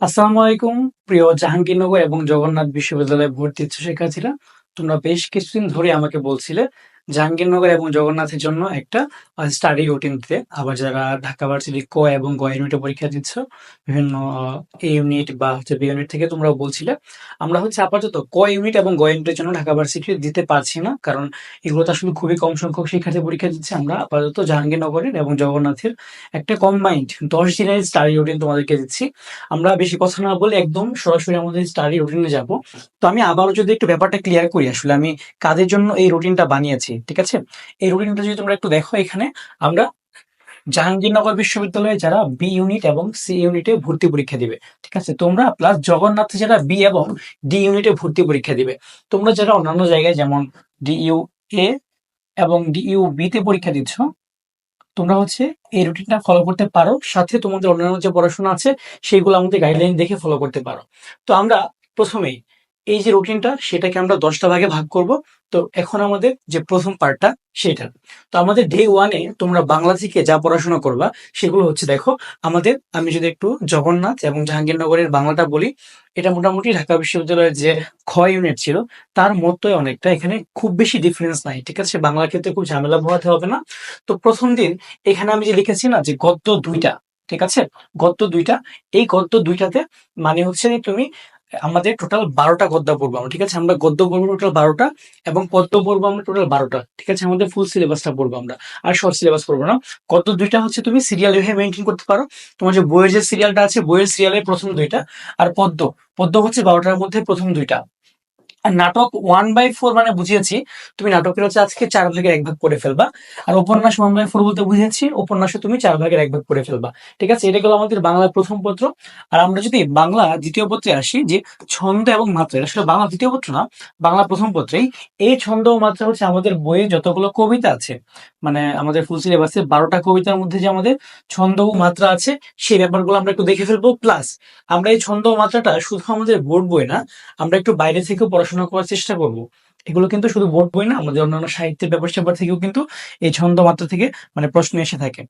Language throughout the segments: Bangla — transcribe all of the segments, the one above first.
আসসালামু আলাইকুম, প্রিয় জাহাঙ্গীরনগর এবং জগন্নাথ বিশ্ববিদ্যালয়ে ভর্তি শিক্ষার্থীরা। তোমরা বেশ কিছুদিন ধরে আমাকে বলছিলে জাহাঙ্গীরনগর এবং জগন্নাথের জন্য একটা স্টাডি রুটিন দিতে। আবার যারা ঢাকা ভার্সিটি ক এবং গ ইউনিটে পরীক্ষা দিচ্ছ, বিভিন্ন এ ইউনিট বা হচ্ছে বি ইউনিট থেকে তোমরা বলছিলে, আমরা হচ্ছে আপাতত ক ইউনিট এবং গ ইউনিটের জন্য ঢাকা ভার্সিটি দিতে পারছি না। কারণ এগুলো তো আসলে খুবই কম সংখ্যক শিক্ষার্থী পরীক্ষা দিচ্ছে। আমরা আপাতত জাহাঙ্গীরনগরের এবং জগন্নাথের একটা কম্বাইন্ড দশ দিনের স্টাডি রুটিন তোমাদেরকে দিচ্ছি। আমরা বেশি কথা না বলে একদম সরাসরি আমাদের স্টাডি রুটিনে যাব। তো আমি আবারও যদি একটু ব্যাপারটা ক্লিয়ার করি, আসলে আমি কাদের জন্য এই রুটিনটা বানিয়েছি? ঠিক আছে? এই রুটিনটা যদি তোমরা একটু দেখো এখানে, আমরা জাহাঙ্গীরনগর বিশ্ববিদ্যালয়ে যারা বি ইউনিট এবং সি ইউনিটে ভর্তি পরীক্ষা দিবে, ঠিক আছে? তোমরা প্লাস জগন্নাথে যারা বি এবং ডি ইউনিটে ভর্তি পরীক্ষা দিবে, তোমরা যারা অন্যান্য জায়গায় যেমন ডিইউ এ এবং ডিইউ বি তে পরীক্ষা দিচ্ছ, তোমরা হচ্ছে এই রুটিনটা ফলো করতে পারো। সাথে তোমাদের অন্যান্য যে পড়াশোনা আছে, সেইগুলো আমাদের গাইডলাইন দেখে ফলো করতে পারো। তো আমরা প্রথমেই এই যে রুটিনটা সেটাকে আমরা দশটা ভাগে ভাগ করব। তো এখন আমাদের যে প্রথম পার্টটা সেটা। তো আমাদের ডে ওয়ানে তোমরা বাংলা থেকে যা পড়াশোনা করবা, সেগুলো হচ্ছে দেখো, আমাদের, আমি যদি একটু জগন্নাথ এবং জাহাঙ্গীরনগরের বাংলাটা বলি, এটা মোটামুটি ঢাকা বিশ্ববিদ্যালয়ের যে খ ইউনিট ছিল, তার মতোই অনেকটা এখানে খুব বেশি ডিফারেন্স নাই, ঠিক আছে? বাংলার ক্ষেত্রে খুব ঝামেলা পোহাতে হবে না। তো প্রথম দিন, এখানে আমি যে লিখেছি না, যে গদ্য দুইটা, ঠিক আছে? গদ্য দুইটা, এই গদ্য দুইটাতে মানে হচ্ছে তুমি আমাদের টোটাল বারোটা গদ্য পড়ব আমরা, ঠিক আছে? আমরা গদ্য পড়ব টোটাল বারোটা এবং পদ্য পড়ব আমরা টোটাল বারোটা, ঠিক আছে? আমাদের ফুল সিলেবাসটা পড়ব আমরা, আর শর্ট সিলেবাস পড়ব না। গদ্য দুইটা হচ্ছে তুমি সিরিয়াল এভাবে মেনটেন করতে পারো। তোমার যে বইয়ের যে সিরিয়ালটা আছে, বইয়ের সিরিয়ালের প্রথম দুইটা, আর পদ্ম পদ্ম হচ্ছে বারোটার মধ্যে প্রথম দুইটা। নাটক ওয়ান বাই ফোর মানে বুঝিয়েছি। তুমি নাটকের হচ্ছে আজকে চার ভাগের এক ভাগ করে ফেলবা। আর উপন্যাস ওয়ান বাই ফোর বলতে বুঝিয়েছি, উপন্যাসে তুমি চার ভাগের এক ভাগ করে ফেলবা। ঠিক আছে? এটা গেলো আমাদের বাংলার প্রথম পত্র। আর আমরা যদি বাংলা দ্বিতীয় পত্রে আসি, যে ছন্দ এবং মাত্রা, এটা আসলে বাংলা দ্বিতীয় পত্র না, বাংলা প্রথম পত্রেই। এই ছন্দ ও মাত্রা হচ্ছে আমাদের বইয়ে যতগুলো কবিতা আছে মানে আমাদের ফুল সিলেবাসে বারোটা কবিতার মধ্যে যে আমাদের ছন্দ ও মাত্রা আছে, সেই ব্যাপারগুলো আমরা একটু দেখে ফেলব। প্লাস আমরা এই ছন্দ ও মাত্রাটা শুধু আমাদের বোর্ড বই না, আমরা একটু বাইরে থেকেও পড়াশোনা করার চেষ্টা করব। এগুলো কিন্তু শুধু বোর্ড বই না, আমাদের অন্যান্য সাহিত্যের ব্যাপার স্যাপার থেকেও কিন্তু এই ছন্দ মাত্রা থেকে মানে প্রশ্ন এসে থাকে।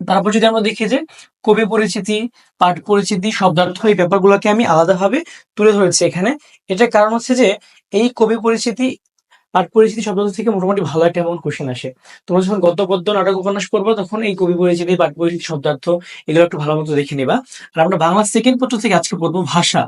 তারপর যদি আমরা দেখি যে কবি পরিচিতি, পাঠ পরিচিতি, শব্দার্থ, এই ব্যাপারগুলোকে আমি আলাদাভাবে তুলে ধরেছি এখানে। এটার কারণ হচ্ছে যে এই কবি পরিচিতি, পাঠ পরিচিতি শব্দ থেকে মোটামুটি ভালো একটা এমন কোশ্চেন আসে। তোমরা যখন গদ্য পদ্য নাটক উপন্যাস পড়ব, তখন এই কবি পরিচিতি, পাঠ পরিচিতি, শব্দার্থ, এগুলো একটু ভালো মতো দেখে নিবা। আর আমরা বাংলা সেকেন্ড পত্র থেকে আজকে পড়ব ভাষা।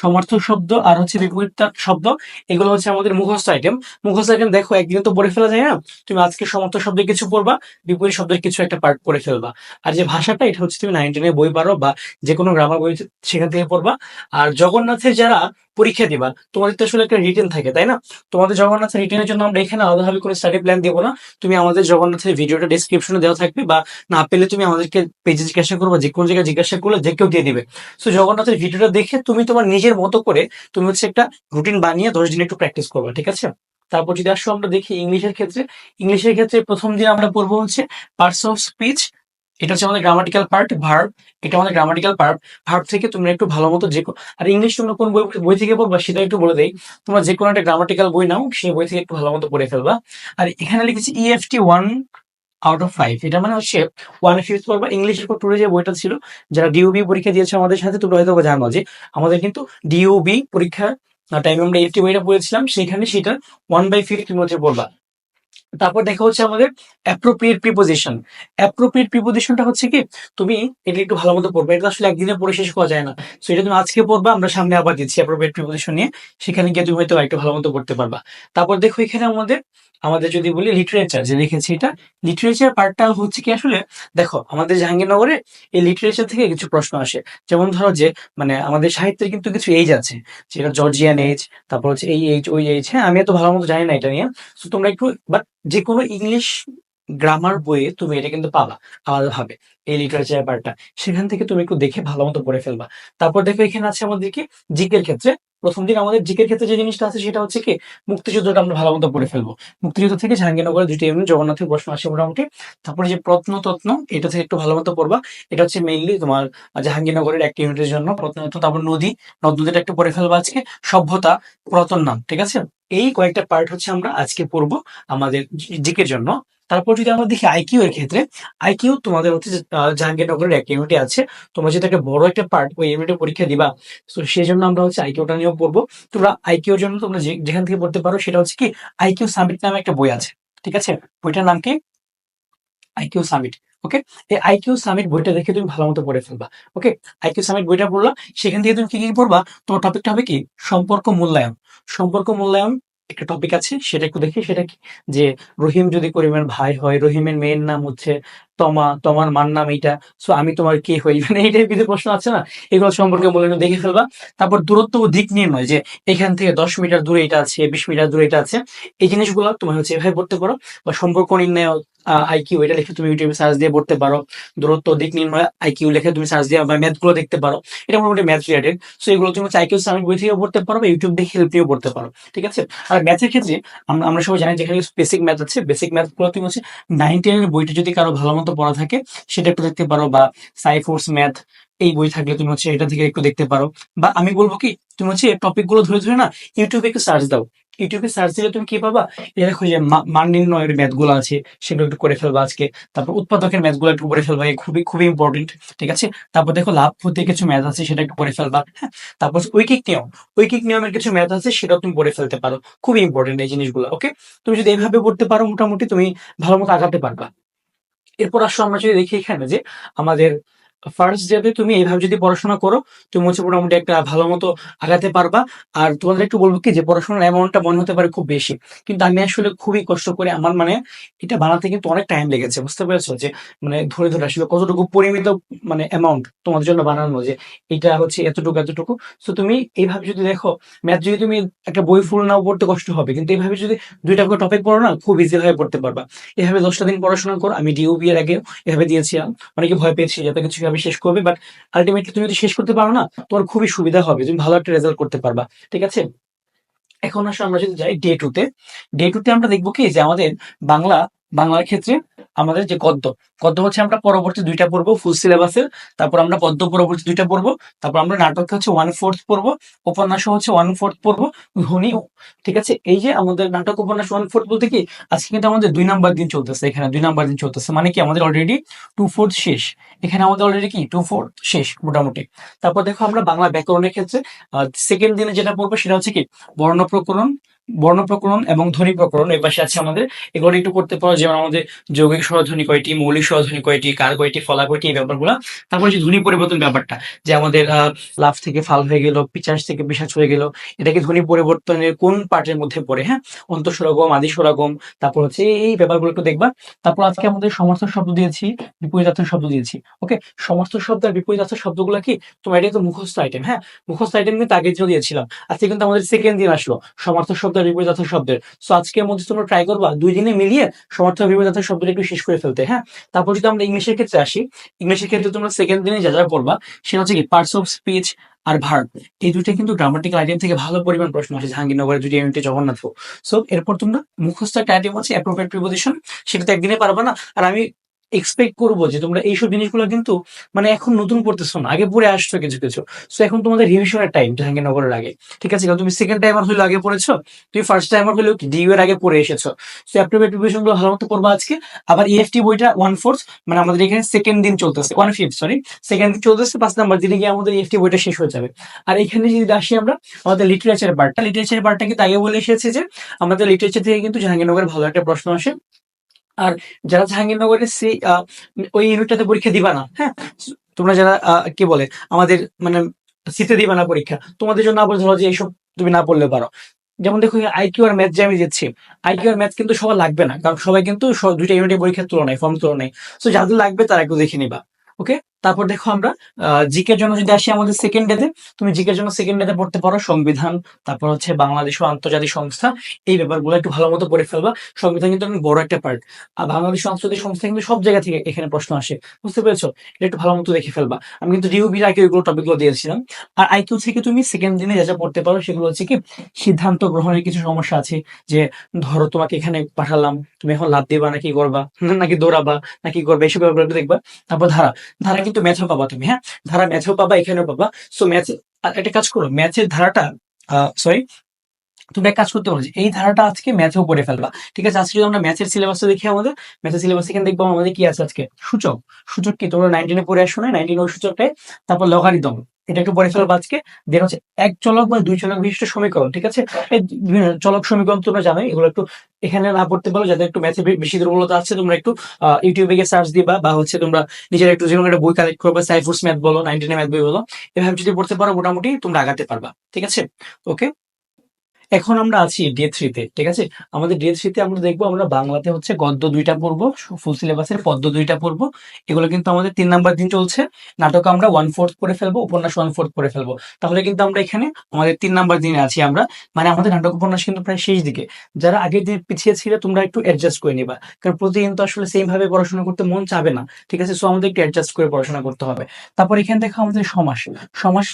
সমার্থক শব্দ আর হচ্ছে বিপরীত শব্দ, এগুলো হচ্ছে আমাদের মুখস্থ আইটেম মুখস্থ আইটেম দেখো, একদিনে তো পড়ে ফেলা যায় না? তুমি আজকে সমর্থক শব্দের কিছু পড়বা, বিপরীত শব্দের কিছু একটা পার্ট পড়ে ফেলবা। আর যে ভাষাটা, এটা হচ্ছে তুমি নাইন টেনের বই পারো বা যে কোনো গ্রামার বই সেখান থেকে পড়বা। আর জগন্নাথের যারা পরীক্ষা দিবা, তোমাদের তো আসলে একটা রিটেন থাকে, তাই না? তোমাদের জগন্নাথের রিটেনের জন্য আমরা এখানে আলাদাভাবে কোনো স্টাডি প্ল্যান দেবো না। তুমি আমাদের জগন্নাথের ভিডিওটা ডিসক্রিপশনে দেওয়া থাকবে বা না পেলে তুমি আমাদেরকে পেজে জিজ্ঞাসা করব, যে কোনো জায়গায় জিজ্ঞাসা করলে যে কেউ দিয়ে দিবে। সো জগন্নাথের ভিডিওটা দেখে তুমি তোমার নিজের মতো করে তুমি হচ্ছে একটা রুটিন বানিয়ে দশ দিন একটু প্র্যাকটিস করবে, ঠিক আছে? তারপর যদি আসো আমরা দেখি ইংলিশের ক্ষেত্রে ইংলিশের ক্ষেত্রে প্রথম দিন আমরা পড়ব হচ্ছে পার্টস অফ স্পিচ এটা হচ্ছে আমাদের গ্রামাটিক্যাল পার্ট ভার্ব এটা আমাদের গ্রামাটিক্যাল পার্ট ভার্ব থেকে তুমি একটু ভালো মতো যে আর ইংলিশ তোমরা কোন বই বই থেকে পড়বা সেটা একটু বলে দেই, তোমরা যে কোনো একটা গ্রামাটিক্যাল বই নাও, সেই বই থেকে একটু ভালো মতো পড়ে ফেলবা। আর এখানে লিখেছি E EFT one out of five এটা মানে হচ্ছে ওয়ান ফিফথ পড়বা ইংলিশের উপর টুরে যে বইটা ছিল, যারা ডিউবি পরীক্ষা দিয়েছে আমাদের সাথে, তোমরা হয়তো জানো যে আমাদের কিন্তু ডিউবি পরীক্ষা টাইমে আমরা এইটি বইটা পড়েছিলাম, সেখানে সেটা ওয়ান বাই ফিফটির মধ্যে পড়বা। তারপর দেখা হচ্ছে আমাদের অ্যাপ্রোপ্রিয়েট প্রিপোজিশন অ্যাপ্রোপ্রিয়েট প্রিপোজিশনটা হচ্ছে কি, তুমি এটা একটু ভালো মতো পড়বে, এটা আসলে একদিনে পড়ে শেষ করা যায় না। সো এটা তুমি আজকে পড়বা, আমরা সামনে আবার দিচ্ছি অ্যাপ্রোপ্রিয়েট প্রিপোজিশন নিয়ে, সেখানে গিয়ে তুমি হয়তো একটু ভালো মতো পড়তে পারবা। তারপর দেখো এখানে আমাদের আমাদের যদি বলি লিটারেচার যে লিখেছি এটা লিটারেচার পার্টটা হচ্ছে কি আসলে, দেখো আমাদের জাহাঙ্গীরনগরে এই লিটারেচার থেকে কিছু প্রশ্ন আসে। যেমন ধরো যে মানে আমাদের সাহিত্যের কিন্তু কিছু এইজ আছে, যেটা জর্জিয়ান এইজ তারপর হচ্ছে এই এইজ ওই এইজ হ্যাঁ আমি এত ভালো মতো জানি না এটা নিয়ে। তো তোমরা একটু বাট যে কোনো ইংলিশ গ্রামার বইয়ে তুমি এটা কিন্তু পাবা, আলাদাভাবে, এই লিটারেচার ব্যাপারটা সেখান থেকে তুমি একটু দেখে ভালো মতো পড়ে ফেলবা। তারপর দেখো এখানে আছে আমাদের কি? জিকের ক্ষেত্রে। প্রথম দিন আমাদের জিকের ক্ষেত্রে যে জিনিসটা আছে সেটা হচ্ছে কি? মুক্তিযুদ্ধটা আমরা ভালো মতো পড়ে ফেলব। মুক্তিযুদ্ধ থেকে জাহাঙ্গীরনগরের দুইটা ইউনিট জগন্নাথের প্রশ্ন আসে মোটামুটি। তারপরে যে প্রত্নতত্ন এটা থেকে একটু ভালো মতো পড়বা। এটা হচ্ছে মেইনলি তোমার জাহাঙ্গীরনগরের একটা ইউনিটের জন্য প্রত্নতত্ন তারপর নদী নদ নদীটা একটু পড়ে ফেলবা আজকে। সভ্যতা, পুরাতন নাম, ঠিক আছে? এই কয়েকটা পার্ট হচ্ছে আমরা আজকে পড়ব আমাদের জিকের জন্য। তারপর যদি আমরা দেখি আইকিউ এর ক্ষেত্রে আইকিউ তোমাদের হচ্ছে জাহাঙ্গীরনগরের একটা ইউনিট আছে। তোমরা যেটা একটা বড় একটা পার্ট ওই ইউনিটে পরীক্ষা দিবা, তো সেই জন্য আমরা হচ্ছে আইকিউটা নিয়েও পড়ব। তোমরা আইকিউর জন্য তোমরা যেখান থেকে পড়তে পারো, সেটা হচ্ছে কি আইকিউ সামিট নামে একটা বই আছে। ঠিক আছে? বইটার নাম কি? আইকিউ সামিট ওকে এই আইকিউ সামিট বইটা দেখে তুমি ভালো মতো পড়ে ফেলবা ওকে আইকিউ সামিট বইটা পড়লা, সেখান থেকে তুমি কি কি পড়বা? তোমার টপিকটা হবে কি? সম্পর্ক মূল্যায়ন। সম্পর্ক মূল্যায়ন একটা টপিক আছে, সেটা একটু দেখি, সেটা কি? যে রহিম যদি করিমের ভাই হয়, রহিমের মেয়ের নাম হচ্ছে তমা, তোমার মার নাম এইটা। সো আমি তোমার কে হই? মানে এই টাইপের প্রশ্ন আছে না? এগুলো সম্পর্কে বলে দেখে ফেলবা। তারপর দূরত্ব ও দিক নির্ণয়, যে এখান থেকে দশ মিটার দূরে এটা আছে, বিশ মিটার দূরে এটা আছে। এই জিনিসগুলো তোমার হচ্ছে এভাবে পড়তে পারো। বা সম্পর্ক নির্ণয় আইকিউ এটা লিখে তুমি ইউটিউবে সার্চ দিয়ে পড়তে পারো। দূরত্ব, দিক নির্ণয় আইকিউ লিখে তুমি সার্চ দিয়ে বা ম্যাথগুলো দেখতে পারো। এটা মোটামুটি ম্যাথ রিলেটেড সো এগুলো তুমি হচ্ছে আইকিউ সামিট বই থেকেও পড়তে পারো বা ইউটিউব দিয়ে হেল্প নিয়েও পড়তে পারো। ঠিক আছে? আর ম্যাথের ক্ষেত্রে আমরা আমরা সবাই জানি যেখানে বেসিক ম্যাথ আছে বেসিক ম্যাথগুলো তুমি হচ্ছে নাইন টেনের বইটা যদি কারও ভালো মতো পড়া থাকে, সেটা একটু দেখতে পারো বা সাইফোর্স ম্যাথ এই বই থাকলে তুমি হচ্ছে এটা থেকে একটু দেখতে পারো। বা আমি বলব কি, তুমি হচ্ছে টপিকগুলো ধরে ধরে না ইউটিউবে একটু সার্চ দাও। ইউটিউবে সার্চ দিলে তুমি কি পাবা? এই দেখো যে মান নির্ণয়ের ম্যাথগুলো আছে, সেগুলো একটু করে ফেলবা আজকে। তারপর উৎপাদকের ম্যাথগুলো একটু করে ফেলবা খুবই খুবই ইম্পর্টেন্ট ঠিক আছে? তারপর দেখো লাভ হতে কিছু ম্যাথ আছে, সেটা একটু করে ফেলবা হ্যাঁ? তারপর উইকিক নিয়ম। উইকিক নিয়মের কিছু ম্যাথ আছে, সেটাও তুমি পড়ে ফেলতে পারো। খুবই ইম্পর্টেন্ট এই জিনিসগুলো ওকে তুমি যদি এইভাবে পড়তে পারো, মোটামুটি তুমি ভালো মতো আগাতে পারবা। এরপর আসো আমরা যদি দেখি এখানে যে আমাদের ফার্স্ট ডেতে তুমি এইভাবে যদি পড়াশোনা করো, তুমি হচ্ছে মোটামুটি একটা ভালো মতো আগাতে পারবা। আর তোমাদের একটু বলব কি যে, পড়াশোনার অ্যামাউন্টটা মনে হতে পারে খুব বেশি। কিন্তু আমি আসলে খুবই কষ্ট করে আমার মানে এটা বানাতে কিন্তু অনেক টাইম লেগেছে, বুঝতে পেরেছ? যে মানে ধরে ধরে আসলে কতটুকু পরিমিত মানে অ্যামাউন্ট তোমাদের জন্য বানানো, যে এটা হচ্ছে এতটুকু এতটুকু। তো তুমি এইভাবে যদি দেখো ম্যাথ যদি তুমি একটা বই ফুল নাও পড়তে কষ্ট হবে, কিন্তু এইভাবে যদি দুইটা করে টপিক পড়ো না, খুব ইজি ভাবে পড়তে পারবা। এভাবে দশটা দিন পড়াশোনা করো, আমি ডিউবি এর আগে এভাবে দিয়েছিলাম। অনেকে ভয় পেয়েছি, যাতে কিছু কীভাবে শেষ করবে বাট আলটিমেটলি তুমি যদি শেষ করতে পারো না, তোমার খুবই সুবিধা হবে, তুমি ভালো একটা রেজাল্ট করতে পারবা, ঠিক আছে? এখন আসলে আমরা যদি যাই ডে টু তে ডে টু তে আমরা দেখব কি যে আমাদের বাংলা বাংলার ক্ষেত্রে আমাদের যে গদ্য গদ্য হচ্ছে আমরা পরবর্তী দুইটা পড়ব ফুল সিলেবাসের তারপর আমরা পদ্য পরবর্তী দুইটা পড়ব তারপর আমরা নাটক হচ্ছে ওয়ান ফোর্থ পড়ব উপন্যাস হচ্ছে ওয়ান ফোর্থ পড়ব ধ্বনি ঠিক আছে? এই যে আমাদের নাটক, উপন্যাস ওয়ান ফোর্থ বলতে কি, আজকে কিন্তু আমাদের দুই নাম্বার দিন চলতেছে, এখানে দুই নাম্বার দিন চলতেছে মানে কি আমাদের অলরেডি টু ফোর্থ শেষ, এখানে আমাদের অলরেডি কি? টু ফোর্থ শেষ, মোটামুটি। তারপর দেখো আমরা বাংলা ব্যাকরণের ক্ষেত্রে সেকেন্ড দিনে যেটা পড়ব সেটা হচ্ছে কি, বর্ণ প্রকরণ বর্ণ প্রকরণ এবং ধ্বনি প্রকরণ এই পাশে আছে আমাদের। এগুলো একটু করতে পারো, যেমন আমাদের যৌগিক স্বরধ্বনি কয়টি, মৌলিক স্বরধ্বনি কয়টি, কার কয়টি, ফলা কয়টি, এই ব্যাপারগুলো। তারপরে যে ধ্বনি পরিবর্তন ব্যাপারটা, যে আমাদের লাফ থেকে ফাল হয়ে গেল, পিচাস থেকে পিসাচ হয়ে গেল, এটাকে ধ্বনি পরিবর্তনের কোন পার্টের মধ্যে পড়ে হ্যাঁ? অন্তঃস্বরাগম আদি সরগম তারপর হচ্ছে এই- ব্যাপারগুলো একটু দেখবা। তারপর আজকে আমাদের সমস্ত শব্দ দিয়েছি বিপরীতার্থ শব্দ দিয়েছি, ওকে? সমস্ত শব্দ আর বিপরীতার্থ শব্দগুলো কি? তোমার এটা তো মুখস্থ আইটেম হ্যাঁ? মুখস্থ আইটেম কিন্তু আগে দিয়েছিলাম। আজকে কিন্তু আমাদের সেকেন্ড দিন আসলো সমার্থ শব্দ আর বিপরীতার্থ শব্দের। সো আজকের মধ্যে তোমরা ট্রাই করবা, দুই দিনে মিলিয়ে সমার্থ আর বিপরীতার্থ শব্দটা একটু শেষ করে ফেলতে হ্যাঁ? তারপর যদি আমরা ইংলিশের ক্ষেত্রে আসি, ইংলিশের ক্ষেত্রে তোমরা সেকেন্ড দিনে যা যা পড়বা সেটা হচ্ছে কি পার্টস অফ স্পিচ আর ভার্ব এই দুইটা কিন্তু গ্রামাটিক্যাল আইটেম থেকে ভালো পরিমাণ প্রশ্ন আসে, জাহাঙ্গীরনগরের দুটি ইউনিটে জগন্নাথ সো এরপর তোমরা মুখস্থ একটা আইটেম আছে অ্যাপ্রোপ্রিয়েট প্রিপোজিশন সেটা তো একদিনে পারবা না। আর আমি এক্সপেক্ট করব যে তোমরা এইসব জিনিসগুলো কিন্তু মানে এখন নতুন পড়তেছো না, আগে পড়ে আসছো, কিছু কিছু। সো এখন তোমাদের রিভিশনের টাইম জাহাঙ্গীরনগরের আগে। ঠিক আছে? তুমি সেকেন্ড টাইমার হলেও আগে পড়েছো, তুমি ফার্স্ট টাইমার হলেও কি ডিউ এর আগে পড়ে এসেছ। সো অ্যাপ্রোপ্রিয়েট প্রিপারেশনগুলো ভালো মতো করব আজকে। আবার ইএফটি বইটা ওয়ান ফোর্থ মানে আমাদের এখানে সেকেন্ড দিন চলতেছে ওয়ান ফিফথ সরি সেকেন্ড দিন চলতেছে, পাঁচ নাম্বার দিনে গিয়ে আমাদের ইএফটি বইটা শেষ হয়ে যাবে। আর এখানে যদি আসি আমরা, আমাদের লিটারেচার পার্টটা লিটারেচার পার্টটা কিন্তু আগে বলে এসেছে যে, আমাদের লিটারেচার থেকে কিন্তু জাহাঙ্গীরনগরের ভালো একটা প্রশ্ন আসে। আর যারা জাহাঙ্গীরনগরের সেই ওই ইউনিটটাতে পরীক্ষা দিবা না হ্যাঁ? তোমরা যারা কি বলে, আমাদের মানে শীতে দিবা না পরীক্ষা, তোমাদের জন্য আবার ধরো যে এইসব তুমি না পড়লে পারো। যেমন দেখো আইকিউ আর ম্যাথ যে আমি দিচ্ছি আইকিউ আর ম্যাথ কিন্তু সবার লাগবে না, কারণ সবাই কিন্তু দুইটা ইউনিটের পরীক্ষার তুলনায়, ফর্ম তুলনায়। সো যাদের লাগবে তারা একটু দেখে নিবা, ওকে? তারপর দেখো আমরা জিকের জন্য যদি আসি আমাদের সেকেন্ড ডেতে তুমি জিকের জন্য সেকেন্ড ডেতে পড়তে পারো সংবিধান, তারপর হচ্ছে বাংলাদেশ ও আন্তর্জাতিক সংস্থা, এই ব্যাপারগুলো একটু ভালো মতো পড়ে ফেলবা। সংবিধান কিন্তু অনেক বড় একটা পার্ট আর বাংলাদেশ আন্তর্জাতিক সংস্থা কিন্তু সব জায়গা থেকে এখানে প্রশ্ন আসে। বুঝতে পেরেছ? এটা একটু ভালো মতো দেখে ফেলবা। আমি কিন্তু ডিউবির আগে ওইগুলো টপিকগুলো দিয়েছিলাম। আর আইকিউ থেকে তুমি সেকেন্ড দিনে যা যা পড়তে পারো সেগুলো হচ্ছে কি, সিদ্ধান্ত গ্রহণের কিছু সমস্যা আছে, যে ধরো তোমাকে এখানে পাঠালাম, তুমি এখন লাভ দিবা নাকি করবা? নাকি দৌড়াবা? নাকি করবে? এইসব ব্যাপারগুলো দেখবা। তারপর ধারা। ধারা কিন্তু ম্যাথও পাবা তুমি হ্যাঁ? ধারা ম্যাথেও পাবা, এখানেও পাবা। সো ম্যাথ একটা কাজ করো ম্যাথের ধারাটা সরি তুমি এক কাজ করতে পারো এই ধারাটা আজকে ম্যাথেও পড়ে ফেলবা। ঠিক আছে? আজকে যদি আমরা ম্যাথের সিলেবাসটা দেখি আমাদের ম্যাথের সিলেবাস এখানে দেখব আমাদের কি আছে আজকে? সূচক। সূচক কি? তোমরা নাইনটিনে পড়ে আসো না? নাইনটিন ওই সূচকটাই। তারপর লগারিদম এটা একটু পরে ফেলব আজকে। দেন হচ্ছে এক চলক বা দুই চলক বিশিষ্ট সমীকরণ, ঠিক আছে? বিভিন্ন চলক সমীকরণ তোমরা জানোই, এগুলো একটু এখানে না পড়তে পারো যাদের একটু ম্যাথে বেশি দুর্বলতা আছে, তোমরা একটু ইউটিউবে গিয়ে সার্চ দিবা বা হচ্ছে তোমরা নিজের একটু যেরকম একটা বই কালেক্ট করবে সাইফুস ম্যাথ বলো নাইনটিনে ম্যাথ বই বলো, এভাবে যদি পড়তে পারো মোটামুটি তোমরা আগাতে পারবা, ঠিক আছে? ওকে এখন আমরা আছি ডে থ্রিতে ঠিক আছে? আমাদের ডে থ্রিতে আমরা দেখব আমরা বাংলাতে হচ্ছে গদ্য দুইটা পড়ব ফুল সিলেবাসের পদ্য দুইটা পড়ব। এগুলো কিন্তু আমাদের তিন নাম্বার দিন চলছে। নাটক আমরা ওয়ান ফোর্থ পড়ে ফেলব, উপন্যাস ওয়ান ফোর্থ পড়ে ফেলব। তাহলে কিন্তু আমরা এখানে আমাদের তিন নাম্বার দিনে আছি আমরা। মানে আমাদের নাটক উপন্যাস কিন্তু প্রায় শেষ দিকে। যারা আগের দিন পিছিয়ে ছিল, তোমরা একটু অ্যাডজাস্ট করে নিবা। কারণ প্রতিদিন তো আসলে সেম ভাবে পড়াশোনা করতে মন চাবে না, ঠিক আছে? সো আমাদের একটু অ্যাডজাস্ট করে পড়াশোনা করতে হবে। তারপর এখানে দেখো আমাদের সমাস। সমাস,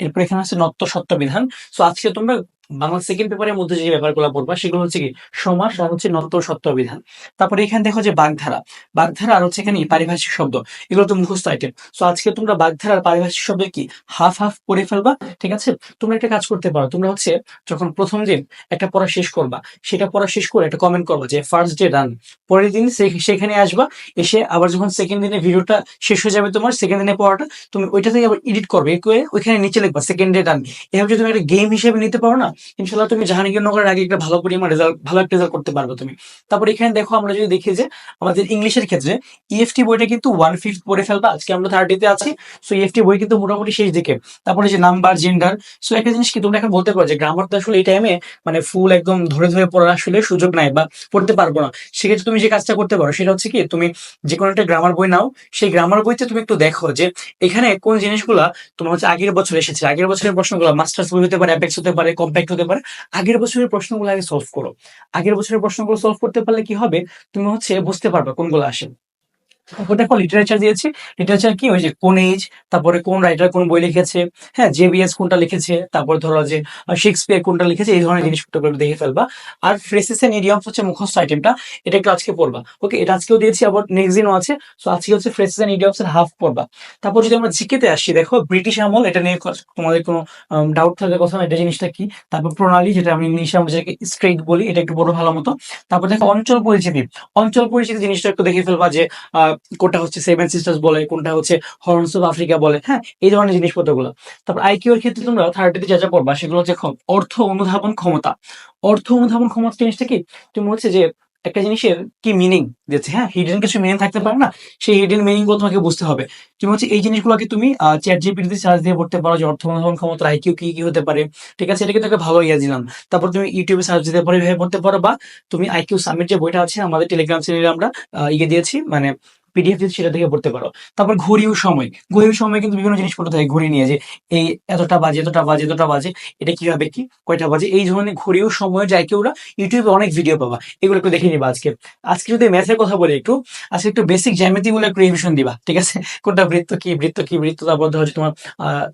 এরপর এখানে আছে নত্য সত্য বিধান। সো আজকে তোমরা বাংলা সেকেন্ড পেপারের মধ্যে যে ব্যাপারগুলো পড়বা, সেগুলো হচ্ছে কি, সমাস আর হচ্ছে নত্য সত্য বিধান তারপরে এখানে দেখো যে বাগধারা। বাগধারা আর হচ্ছে এখানে পারিভাষিক শব্দ। এগুলো তো মুখস্থ আইটেম সো আজকে তোমরা বাগধারা আর পারিভাষিক শব্দ কি? হাফ হাফ পড়ে ফেলবা, ঠিক আছে? তোমরা একটা কাজ করতে পারো। তোমরা হচ্ছে যখন প্রথম দিন একটা পড়া শেষ করবা, সেটা পড়া শেষ করে একটা কমেন্ট করবা যে ফার্স্ট ডে ডান পরের দিন সেখানে আসবা, এসে আবার যখন সেকেন্ড দিনে ভিডিওটা শেষ হয়ে যাবে তোমার সেকেন্ড দিনে পড়াটা, তুমি ওইটা থেকে আবার এডিট করবে ওইখানে নিচে লিখবা সেকেন্ড ডে ডান এভাবে যদি তুমি একটা গেম হিসেবে নিতে পারো না ইনশাল্লাহ তুমি জাহাঙ্গীরনগরের আগে একটা ভালো পরিমাণ রেজাল্ট ভালো একটা রেজাল্ট করতে পারবে তুমি। তারপর এখানে দেখো আমরা যদি দেখি যে আমাদের ইংলিশের ক্ষেত্রে ইএফটি বইটা কিন্তু ওয়ান ফিফথ পড়ে ফেলবা, আজকে আমরা থার্টিতে আছি সো ইএফটি বই কিন্তু মোটামুটি শেষ দিকে। তারপরে যে নাম্বার জেন্ডার সো একটা জিনিস কি তোমরা এখন বলতে পারো যে গ্রামার তো আসলে এই টাইমে মানে ফুল একদম ধরে ধরে পড়ার আসলে সুযোগ নাই বা পড়তে পারব না। সেক্ষেত্রে তুমি যে কাজটা করতে পারো সেটা হচ্ছে কি তুমি যে কোনো একটা গ্রামার বই নাও, সেই গ্রামার বইতে তুমি একটু দেখো যে এখানে কোন জিনিসগুলা তোমার হচ্ছে আগের বছর এসেছে। আগের বছরের প্রশ্নগুলো মাস্টার্স বই হতে পারে অ্যাপেক্স হতে পারে কম্প্যাক্ট হতে পারে। আগের বছরের প্রশ্নগুলো আগে সলভ করো। আগের বছরের প্রশ্নগুলো সলভ করতে পারলে কি হবে? তুমি হচ্ছে বুঝতে পারবে কোনগুলো আসে। তারপর দেখো লিটারেচার দিয়েছি। লিটারেচার কি? ওই যে কোন এজ তারপরে কোন রাইটার কোন বই লিখেছে হ্যাঁ জেবিএস কোনটা লিখেছে, তারপর ধরো যে শেক্সপিয়ার কোনটা লিখেছে, এই ধরনের জিনিসপত্র দেখে ফেলবা। আর ফ্রেসিস এন্ড ইডিয়মস হচ্ছে মুখস্থ আইটেমটা এটা একটু আজকে পড়বা। ওকে এটা আজকেও দিয়েছি, আবার নেক্সট দিনও আছে। সো আজকে হচ্ছে ফ্রেসেস এন্ড ইডিয়মস এর হাফ পড়বা। তারপর যদি আমরা জিকেতে আসি, দেখো ব্রিটিশ আমল, এটা নিয়ে তোমাদের কোনো ডাউট থাকার কথা এটা জিনিসটা কি? তারপর প্রণালী, যেটা আমি ইংলিশে আমরা যেটাকে স্ট্রেট বলি, এটা একটু বড় ভালো মতো। তারপর দেখো অঞ্চল পরিচিতি। অঞ্চল পরিচিতি জিনিসটা একটু দেখে ফেলবা যে কোনটা হচ্ছে সেভেন সিস্টার্স বলে, কোনটা হচ্ছে হর্নস অফ আফ্রিকা বলে হ্যাঁ এই ধরনের জিনিসপত্রগুলো। তারপর আইকিউ এর ক্ষেত্রে তোমরা থার্টিতে যা যা পড়বা সেগুলো হচ্ছে অর্থ অনুধাবন ক্ষমতা। অর্থ অনুধাবন ক্ষমতা জিনিসটা কি? তুমি হচ্ছে যে একটা জিনিসের কি মিনিং দিচ্ছে হ্যাঁ হিডেন কিছু মিনিং থাকতে পারে না, সেই হিডেন মিনিংগুলো তোমাকে বুঝতে হবে। তুমি হচ্ছে এই জিনিসগুলোকে তুমি চ্যাট জিপিটিতে সার্চ দিয়ে পড়তে পারো যে অর্থ অনুধাবন ক্ষমতা আইকিউ কি কি হতে পারে। ঠিক আছে? এটা কিন্তু ভালো ইয়ে দিলাম। তারপর তুমি ইউটিউবে সার্চ দিতে পারো, এভাবে পড়তে পারো বা তুমি আইকিউ সামিট যে বইটা আছে আমাদের টেলিগ্রাম চ্যানেলে আমরা ইয়ে দিয়েছি মানে পিডিএফ দিয়েছি সেটা থেকে পড়তে পারো। তারপর ঘড়িও সময়। ঘড়িও সময় কিন্তু বিভিন্ন জিনিস জিনিসপত্র থাকে ঘড়ি নিয়ে যে, এই এতটা বাজে এতটা বাজে এতটা বাজে, এটা কীভাবে, কি, কয়টা বাজে, এই ধরনের ঘড়িও সময় যায় কি ওরা ইউটিউবে অনেক ভিডিও পাবা। এগুলো একটু দেখে নিবা আজকে। আজকে যদি ম্যাথের কথা বলি একটু, আজকে একটু বেসিক জ্যামিতি গুলো একটু রিভিশন দিবা, ঠিক আছে? কোনটা বৃত্ত কি বৃত্ত কি, বৃত্ত, তারপর হচ্ছে তোমার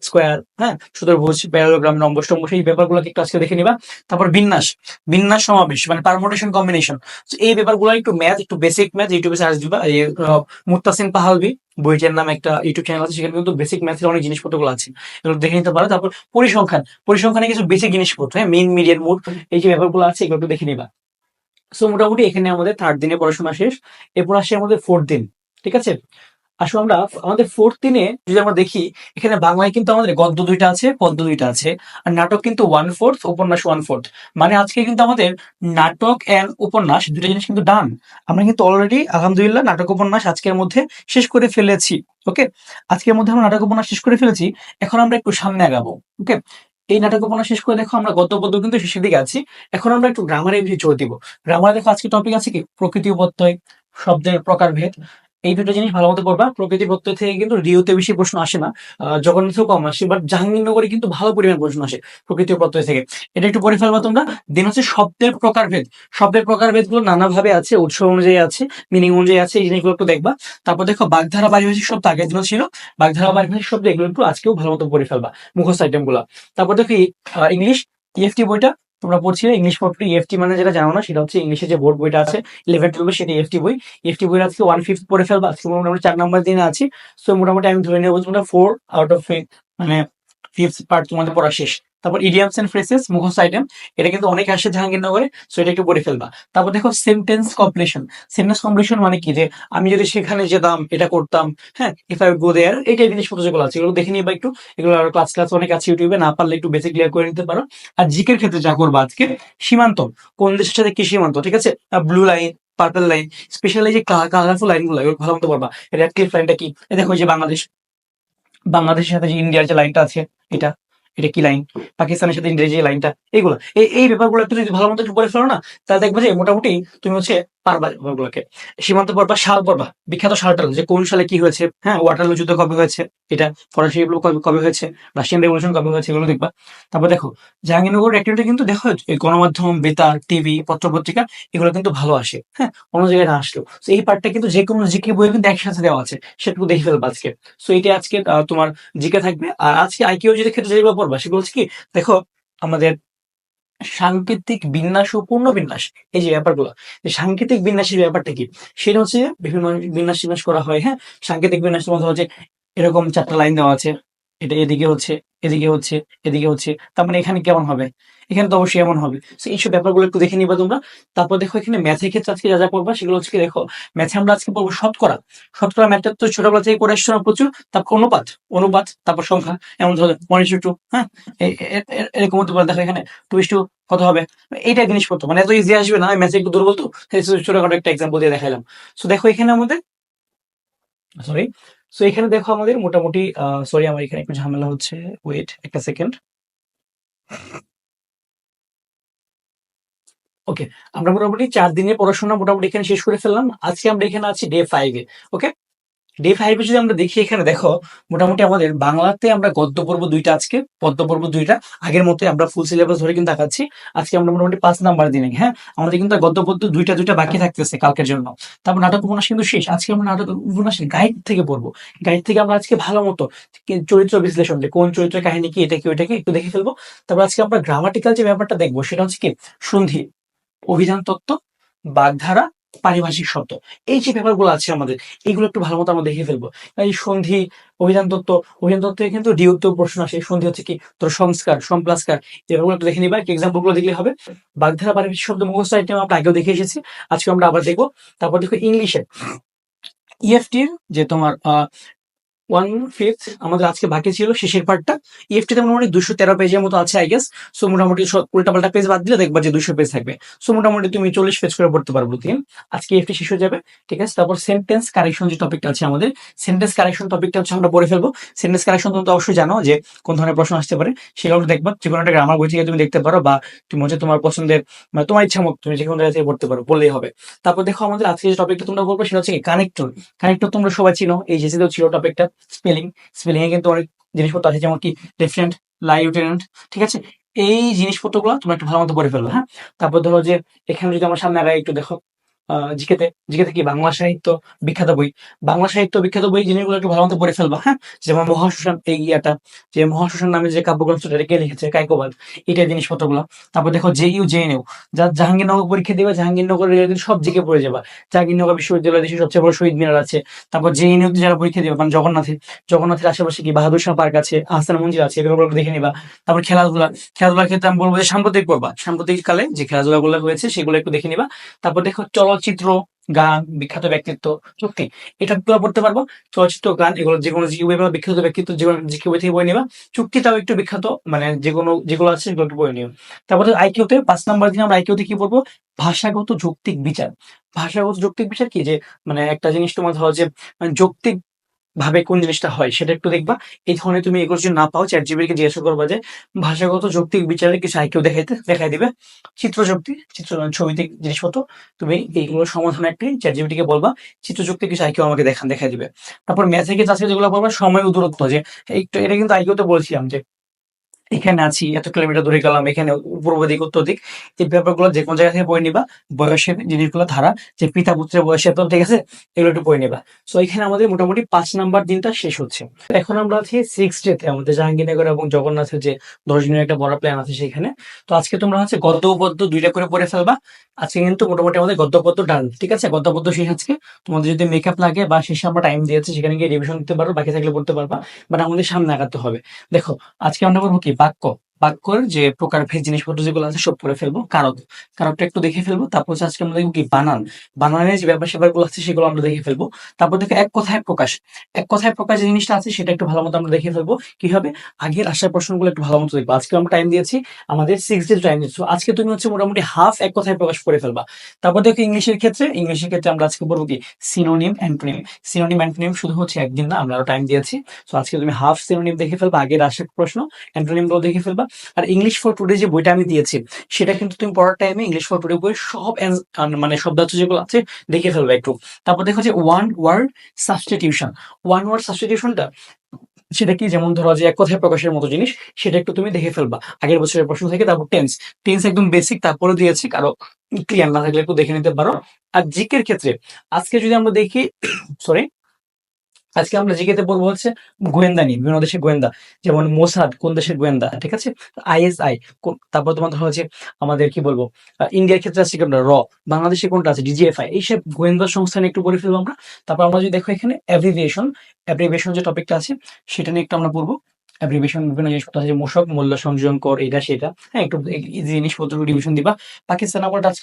স্কোয়ার হ্যাঁ? চতুর্ভুজ প্যারালোগ্রাম নম্বর টম্বর এই ব্যাপারগুলোকে একটু আজকে দেখে নিবা। তারপর বিন্যাস বিন্যাস সমাবেশ মানে পারমোটেশন কম্বিনেশন এই ব্যাপারগুলো একটু ম্যাথ একটু বেসিক ম্যাথ ইউটিউবে সার্চ দিবা আহ, পাহালবি বইটার নাম একটা ইউটিউব চ্যানেল আছে সেখানে কিন্তু বেসিক ম্যাথের অনেক জিনিসপত্রগুলো আছে। এগুলো দেখে নিতে পারো। তারপর পরিসংখ্যান। পরিসংখ্যানে কিছু বেসিক জিনিসপত্র হ্যাঁ মেন মিডিয়ার মোড এই যে ব্যাপারগুলো আছে এগুলো দেখে নিবা। সো মোটামুটি এখানে আমাদের থার্ড দিনে পড়াশোনা শেষ। এরপর আসে আমাদের ফোর্থ দিন ঠিক আছে? আসলে আমরা আমাদের ফোর্থ দিনে যদি আমরা দেখি, এখানে বাংলায় কিন্তু আমাদের গদ্য দুইটা আছে, পদ্য দুইটা আছে, আর নাটক কিন্তু ওয়ান ফোর্থ উপন্যাস ওয়ান ফোর্থ মানে আজকে কিন্তু আমাদের নাটক এন্ড উপন্যাস দুটো জিনিস কিন্তু ডান আমরা কিন্তু অলরেডি আলহামদুলিল্লাহ, নাটক উপন্যাস আজকের মধ্যে শেষ করে ফেলেছি ওকে আজকের মধ্যে আমরা নাটক উপন্যাস শেষ করে ফেলেছি, এখন আমরা একটু সামনে আগাবো ওকে এই নাটক উপন্যাস শেষ করে দেখো, আমরা গদ্য পদ্য কিন্তু শেষের দিকে আছি। এখন আমরা একটু গ্রামারে বেশি জোর দিব। গ্রামারে দেখো, আজকে টপিক আছে কি? প্রকৃতি প্রত্যয় শব্দের প্রকারভেদ এই দুটো জিনিস ভালো মতো করবা। প্রকৃতি প্রত্যয় থেকে কিন্তু রিওতে বেশি প্রশ্ন আসে না। জগন্নাথেও কম আসে বাট জাহাঙ্গীরনগরে কিন্তু ভালো পরিমাণ প্রশ্ন আসে প্রকৃতি প্রত্যয় থেকে। এটা একটু পড়ে ফেলবা তোমরা। দেন হচ্ছে শব্দের প্রকারভেদ শব্দের প্রকারভেদগুলো নানাভাবে আছে, উৎস অনুযায়ী আছে মিনিং অনুযায়ী আছে, এই জিনিসগুলো একটু দেখবা। তারপর দেখো বাগধারা পারিভাষিক শব্দ আগের দিনও ছিল। বাগধারা পারিভাষিক শব্দ এগুলো একটু আজকেও ভালো মতো পড়ে ফেলবা, মুখস্থ আইটেমগুলো। তারপর দেখো ইংলিশ ইএফটি বইটা। তোমরা পড়ছিলে ইংলিশ পড়তে টি মানে যেটা জানো না, সেটা হচ্ছে ইংলিশে যে বোর্ড বইটা আছে ইলেভেন টুয়েলভে সেটা এফটি বই। এফটি বই আজকে ওয়ান ফিফথ পড়ে ফেলবা, আজকে মোটামুটি চার নম্বর দিনে আছি। সো মোটামুটি আমি ধরে নেব তোমরা ফোর আউট অফ মানে ফিফথ পার্ট তোমাদের পড়া শেষ। তারপর ইডিয়ামস এন্ড ফ্রেসেস মুখস্থ আইটেম এটা কিন্তু অনেক আসে জাহাঙ্গীরনগরে সো এটা একটু পড়ে ফেলবা। তারপর দেখো সেন্টেন্স কমপ্লিশন সেন্টেন্স কমপ্লিশন মানে কি? যে আমি যদি সেখানে যেতাম, এটা করতাম হ্যাঁ ইফ আই গো দেয়ার এইটাই জিনিসপত্র যেগুলো আছে, এগুলো দেখে নিবা একটু। এগুলো আর ক্লাস ক্লাস অনেক আছে ইউটিউবে না পারলে একটু বেসিক ক্লিয়ার করে নিতে পারো। আর জিকের ক্ষেত্রে যা করবা আজকে, সীমান্ত, কোন দেশের সাথে কি সীমান্ত, ঠিক আছে? Blue line purple line specially যে কালারফুল লাইনগুলো এগুলো ভালো মতো পারবা রেড ক্লিফ লাইনটা কি? দেখো যে বাংলাদেশ, বাংলাদেশের সাথে যে ইন্ডিয়ার যে লাইনটা আছে, এটা এটা কি লাইন পাকিস্তানের সাথে ইংরেজি লাইনটা এইগুলো। এই এই ব্যাপারগুলো একটু যদি ভালো মতো একটু পড়ে ফেলো না, তাহলে দেখবে যে মোটামুটি তুমি হচ্ছে পারবা ব্যাপারগুলোকে সীমান্ত পড়বা সাল পড়বা বিখ্যাত সালটা যে কোন সালে কি হয়েছে? হ্যাঁ ওয়াটারলু যুদ্ধ কবে হয়েছে? এটা ফরাসি কবে কবে হয়েছে? রাশিয়ান রেভলিউশন কবে হয়েছে এগুলো দেখবা। তারপর দেখো, জাহাঙ্গীরনগর অ্যাক্টিভিটি কিন্তু দেখো, এই গণমাধ্যম, বেতার টিভি পত্রপত্রিকা, এগুলো কিন্তু ভালো আসে। হ্যাঁ অন্য জায়গায় না আসলেও। তো এই পার্টটা কিন্তু যে কোনো জিকে বইয়ে কিন্তু একসাথে দেওয়া আছে। সেটুকু দেখে ফেলবা আজকে। সো এটা আজকে তোমার জিকে থাকবে। আর আজকে আইকিউ যদি ক্ষেত্রে যেগুলো পড়বা, সেগুলো হচ্ছে কি, দেখো, আমাদের সাংকেতিক বিন্যাস ও পূর্ণ বিন্যাস। এই যে ব্যাপারগুলো সাংকেতিক বিন্যাসের ব্যাপারটা কি? সেটা হচ্ছে বিভিন্ন বিন্যাস বিন্যাস করা হয় হ্যাঁ? সাংকেতিক বিন্যাসের মধ্যে হচ্ছে এরকম চারটা লাইন দেওয়া আছে, এটা এদিকে হচ্ছে এদিকে হচ্ছে এদিকে হচ্ছে, তার মানে এখানে কেমন হবে? এখানে তো অবশ্যই এমন হবে। তো এইসব ব্যাপারগুলো একটু দেখে নিবা তোমরা। তারপর দেখো এখানে ম্যাথের ক্ষেত্রে আজকে যা যা পড়বা সেগুলো হচ্ছে দেখো ম্যাথে আমরা আজকে পড়ব শতকরা। শতকরা ম্যাথটা তো ছোটবেলা থেকে করে আসছো প্রচুর। তারপর অনুপাত অনুপাত, তারপর সংখ্যা, এমন ধরো ওয়ান ইস টু হ্যাঁ? এরকম হতে পারে। দেখো এখানে টু ইস টু কত হবে? এইটা জিনিসপত্র মানে এত ইজি আসবে না। ম্যাথে একটু দুর্বল তো ছোটখাটো একটা এক্সাম্পল দিয়ে দেখাইলাম। সো দেখো এখানে আমাদের সরি সো এখানে দেখো আমাদের মোটামুটি সরি আমার এখানে একটু ঝামেলা হচ্ছে। ওয়েট একটা সেকেন্ড ওকে আমরা মোটামুটি চার দিনের পড়াশোনা মোটামুটি এখানে শেষ করে ফেললাম। আজকে আমরা এখানে আছি ডে ফাইভে ওকে ডে ফাইভে যদি আমরা দেখি এখানে, দেখো, মোটামুটি আমাদের বাংলাতে আমরা গদ্য পর্ব দুইটা আজকে, পদ্য পর্ব দুইটা। আগের মতো আমরা ফুল সিলেবাস ধরে কিন্তু দেখাচ্ছি। আজকে আমরা মোটামুটি পাঁচ নাম্বার দিনে হ্যাঁ? আমাদের কিন্তু গদ্য পদ্য দুইটা দুইটা বাকি থাকতেছে কালকের জন্য। তারপর নাটক উপন্যাস কিন্তু শেষ। আজকে আমরা নাটক উপন্যাসের গাইড থেকে পড়ব। গাইড থেকে আমরা আজকে ভালো মতো চরিত্র বিশ্লেষণ কোন চরিত্র কাহিনী কি, এটা কি, ওইটা কি একটু দেখে ফেলব। তারপর আজকে আমরা গ্রামাটিক্যাল যে ব্যাপারটা দেখব, সেটা হচ্ছে কি, সন্ধি। অভিধান তত্ত্ব, বাগধারা, পারিভাষিক শব্দ। এই যে ব্যাপারগুলো আছে আমাদের এইগুলো একটু ভালো মতো আমরা দেখে ফেলব। এই সন্ধি, অভিধান তত্ত্ব, অভিধান তত্ত্বে কিন্তু ডি উত্তর প্রশ্ন আসে। সন্ধি হচ্ছে কি? তোর সংস্কার, সম্প্লাস্কার। এই একটু দেখে নিবা এক্সাম্পলগুলো দেখলে হবে। বাগধারা, পারিভাষিক শব্দ মুখস্থ আইটেম আমরা আগেও দেখে এসেছি। আজকে আমরা আবার দেখব। তারপর দেখো ইংলিশে। ইএফটির যে তোমার ওয়ান ফিফথ আমাদের আজকে বাকি ছিল শেষের পার্টটা ইএফটিতে মোটামুটি দুশো তেরো পেজের মতো আছে আই গেস সো মোটামুটি উল্টা পাল্টা পেজ বাদ দিলে দেখবা যে দুশো পেজ থাকবে। সো মোটামুটি তুমি চল্লিশ পেজ করে পড়তে পারব দিন আজকে ইএফটি শেষ হয়ে যাবে, ঠিক আছে? তারপর সেন্টেন্স কারেকশন যে টপিকটা আছে আমাদের সেন্টেন্স কারেকশন টপিকটা হচ্ছে আমরা পড়ে ফেলব। সেন্টেন্স কারেকশন তুমি তো অবশ্যই জানো যে কোন ধরনের প্রশ্ন আসতে পারে, সেগুলো দেখবা। যে কোনো একটা গ্রামার বই থেকে তুমি দেখতে পারো বা তুমি হচ্ছে তোমার পছন্দের মানে তোমার ইচ্ছা মতো তুমি যে কোনো থেকে পড়তে পারো বললেই হবে। তারপর দেখো আমাদের আজকে যে টপিকটা তোমরা বলব সেটা হচ্ছে কানেক্টর কানেক্টর তোমরা সবাই চিনো, এই জেসিতেও ছিল টপিকটা স্পেলিং স্পেলিং এ কিন্তু অনেক জিনিসপত্র আছে, যেমন কি ডিফারেন্ট লাইউটেন্ট ঠিক আছে? এই জিনিসপত্রগুলো তোমরা একটু ভালো মতো পড়ে ফেলবে হ্যাঁ? তারপর ধরো যে এখানে যদি আমার সামনে আগে একটু দেখো। জিকেতে জিকেতে কি বাংলা সাহিত্য বিখ্যাত বই? বাংলা সাহিত্য বিখ্যাত বই জিনিসগুলো একটু ভালো মতো পড়ে ফেলবা হ্যাঁ? যেমন মহাশ্মশান এই ইয়াটা, যে মহাশ্মশান নামে যে কাব্যগ্রন্থটা কে লিখেছে? কাইকোবাদ এটা জিনিসপত্রগুলো। তারপর দেখো জে ইউ, জে নেও যা জাহাঙ্গীরনগর পরীক্ষা দেবে, জাহাঙ্গীরনগর রিলেটেড সব জিকে পড়ে যাবা। জাহাঙ্গীরনগর বিশ্ববিদ্যালয় দেশের সবচেয়ে বড় শহীদ মিনার আছে। তারপর যে ইউ যারা পরীক্ষা দেবে মানে জগন্নাথের জগন্নাথের আশেপাশে কি বাহাদুর শাহ পার্ক আছে, আহসান মঞ্জির আছে, এগুলো দেখে নিবা। তারপর খেলাধুলা, খেলাধুলার ক্ষেত্রে আমি বলব যে সাম্প্রতিক পড়বা সাম্প্রতিক কালে যে খেলাধুলাগুলো হয়েছে সেগুলো একটু দেখে নিবা। তারপর দেখো চলচ্চিত্র, গান, বিখ্যাত ব্যক্তিত্ব, চুক্তি। এটা পড়তে পারব। চলচ্চিত্র, গান, এগুলো যে কোনো জিকে বই বিখ্যাত ব্যক্তিত্ব যে কোনো জিকে বই থেকে বই নেবা। চুক্তি তাও একটু বিখ্যাত মানে যে কোনো, যেগুলো আছে সেগুলো একটু বই নিও। তারপরে আইকিউতে, পাঁচ নাম্বার দিন আমরা আইকিউতে কি বলব ভাষাগত যৌক্তিক বিচার। ভাষাগত যৌক্তিক বিচার কি? যে মানে একটা জিনিস তোমার ধরো যে মানে যৌক্তিক ভাবে কোন জিনিসটা হয়, সেটা একটু দেখবা। এই ধরনের তুমি এগুলো যদি না পাও চ্যাট জিবিকে জিজ্ঞাসা করবা যে, ভাষাগত যৌক্তিক বিচারে কিছু আইকিউ দেখাইতে, দেখাই দিবে? চিত্র যুক্তি, চিত্র ছবিতে জিনিসপত্র, তুমি এইগুলো সমাধান একটি চ্যাট জিবিটিকে বলবা, চিত্র যুক্তি কিছু আইকিউ আমাকে দেখান, দেখাই দিবে। তারপর ম্যাথে গিয়ে আজকে যেগুলো বলবা সময় ও দূরত্ব, যে, একটু, এটা কিন্তু আইকিউতে বলছিলাম যে এখানে আছি, এত কিলোমিটার দূরে গেলাম, এখানে পূর্ব দিক, উত্তর দিক। এই ব্যাপারগুলো যে কোনো জায়গা থেকে পড়ে নিবা, বয়সের জিনিসগুলো, ধারা, যে পিতা পুত্রের বয়সের তো ঠিক আছে? এগুলো একটু পড়ে নিবা। সো এখানে আমাদের মোটামুটি পাঁচ নাম্বার দিনটা শেষ হচ্ছে। এখন আমরা আছি সিক্স ডেতে আমাদের জাহাঙ্গীরনগর এবং জগন্নাথের যে দশ দিনের একটা বড় প্ল্যান আছে সেখানে। তো আজকে তোমরা হচ্ছে গদ্য ও পদ্য দুইটা করে পড়ে ফেলবা। আজকে কিন্তু মোটামুটি আমাদের গদ্য পদ্য ডান ঠিক আছে? গদ্য পদ্য শেষ আজকে তোমাদের যদি মেকআপ লাগে বা শেষে আমরা টাইম দিয়েছি, সেখানে গিয়ে রিভিশন দিতে পারো বাকি থাকলে পড়তে পারবা বাট আমাদের সামনে আগাতে হবে। দেখো, আজকে আমরা পড়ব কি? বাক্য। বাক্যর যে প্রকারভেদ জিনিসপত্র যেগুলো আছে সব পড়ে ফেলব। কারক কারকটা একটু দেখে ফেলব। তারপর হচ্ছে আজকে আমরা দেখব কি বানান। বানানের যে ব্যাপার স্যাপারগুলো আছে সেগুলো আমরা দেখে ফেলব। তারপর দেখো এক কথায় প্রকাশ। এক কথায় প্রকাশ যে জিনিসটা আছে সেটা একটু ভালো মতো আমরা দেখে ফেলব। কি হবে? আগের আসার প্রশ্নগুলো একটু ভালো মতো দেখব। আজকে আমরা টাইম দিয়েছি আমাদের সিক্স ডে টাইম দিচ্ছি আজকে তুমি হচ্ছে মোটামুটি হাফ এক কথায় প্রকাশ করে ফেলবা। তারপর দেখো ইংলিশের ক্ষেত্রে ইংলিশের ক্ষেত্রে আমরা আজকে বলব কি? সিনোনিম অ্যান্টোনিম সিনোনিম অ্যান্টোনিম শুধু হচ্ছে একদিন না, আমরা টাইম দিয়েছি। তো আজকে তুমি হাফ সিনোনিম দেখে ফেলবা, আগের আসার প্রশ্ন। অ্যান্টোনিমগুলো দেখে ফেলবা। আর ইংলিশ ফর টুডে যে বইটা আমি দিয়েছি, সেটা কিন্তু তুমি পড়ার টাইমে ইংলিশ ফর টুডে বইয়ের সব মানে শব্দার্থ যেগুলো আছে দেখে ফেলবে একটু। তারপর দেখো যে one word substitution one word সাবস্টিটিউশনটা সেটা কি? যেমন ধরো যে এক কথায় প্রকাশের মতো জিনিস, সেটা একটু তুমি দেখে ফেলবা। আগের বছরের প্রশ্ন থেকে তারপর টেন্স টেন্স একদম বেসিক তারপরে দিয়েছি, কারও ক্লিয়ার না থাকলে একটু দেখে নিতে পারো। আর জিকের ক্ষেত্রে, আজকে যদি আমরা দেখি সরি আজকে আমরা জিকেতে বলব হচ্ছে গোয়েন্দা নিয়ে, বিভিন্ন দেশের গোয়েন্দা, যেমন মোসাদ, কোন দেশের গোয়েন্দা, ঠিক আছে? আইএসআই তারপর তোমার ধরো হচ্ছে আমাদের কি বলব? ইন্ডিয়ার ক্ষেত্রে আছে কোনটা র, বাংলাদেশে কোনটা আছে? ডিজিএফআই এইসব গোয়েন্দা সংস্থা নিয়ে একটু পড়ে ফেলব আমরা। তারপর আমরা যদি দেখো এখানে অ্যাভিভিয়েশন অ্যাভিভিয়েশন যে টপিকটা আছে, সেটা নিয়ে একটু আমরা পড়ব। বিভিন্ন জিনিসপত্র আছে মূল্য সংযোজন কর, এটা, সেটা। হ্যাঁ একটু জিনিসপত্র দিবা। পাকিস্তান